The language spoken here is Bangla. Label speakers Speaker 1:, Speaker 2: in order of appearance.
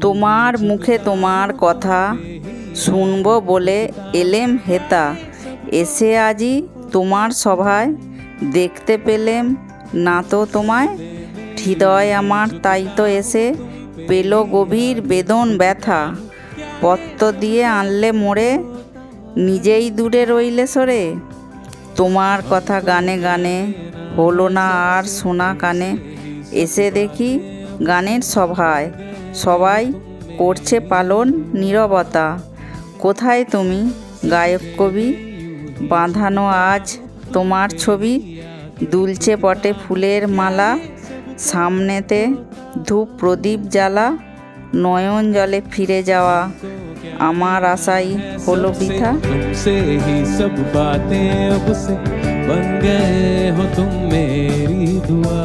Speaker 1: তোমার মুখে তোমার কথা শুনব বলে এলেম হেতা। এসে আজি তোমার সভায় দেখতে পেলেম, না তো তোমায়? হৃদয় আমার তাই তো এসে পেল গভীর বেদন ব্যথা। পত্র দিয়ে আনলে মোড়ে, নিজেই দূরে রইলে সরে। তোমার কথা গানে গানে হলো না আর শোনা কানে। এসে দেখি গানের সভায়। সবাই করছে পালন নীরবতা। কোথায় তুমি? গায়ক কবি বাঁধানো আজ তোমার ছবি। দুলছে পটে ফুলের মালা সামনেতে ধূপ প্রদীপ জ্বালা নয়ন জলে ফিরে যাওয়া। আমার আশাই হলো বৃথা।
Speaker 2: বন গে হো তুম মেরি দুয়া